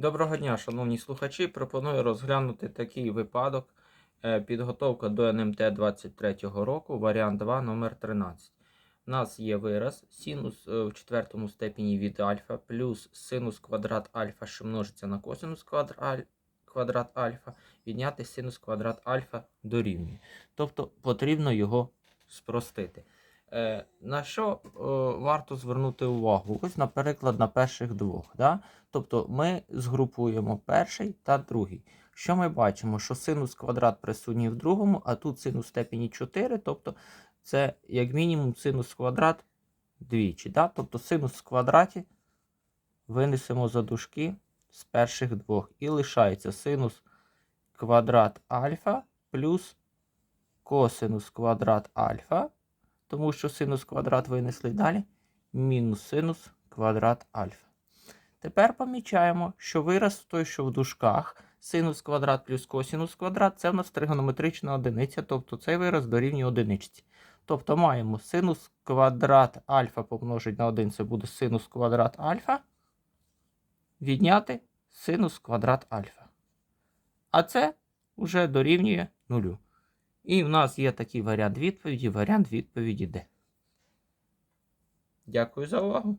Доброго дня, шановні слухачі. Пропоную розглянути такий випадок. Е, Підготовка до НМТ 23 року, варіант 2, номер 13. У нас є вираз синус е, в четвертому степені від альфа плюс синус квадрат альфа, що множиться на косинус квадр- квадрат альфа, відняти синус квадрат альфа дорівнює. Тобто потрібно його спростити. Е, на що е, варто звернути увагу? Ось, наприклад, на перших двох. Да? Тобто ми згрупуємо перший та другий. Що ми бачимо? Що синус квадрат присутній в другому, а тут синус степені 4, тобто це як мінімум синус квадрат двічі. Да? Тобто синус в квадраті винесемо за дужки з перших двох. І лишається синус квадрат альфа плюс косинус квадрат альфа, тому що синус квадрат винесли далі, мінус синус квадрат альфа. Тепер помічаємо, що вираз той, що в дужках, синус квадрат плюс косинус квадрат, це в нас тригонометрична одиниця, тобто цей вираз дорівнює одиничці. Тобто маємо синус квадрат альфа помножить на 1, це буде синус квадрат альфа. Відняти синус квадрат альфа. А це вже дорівнює нулю. І в нас є такий варіант відповіді, варіант відповіді Д. Дякую за увагу.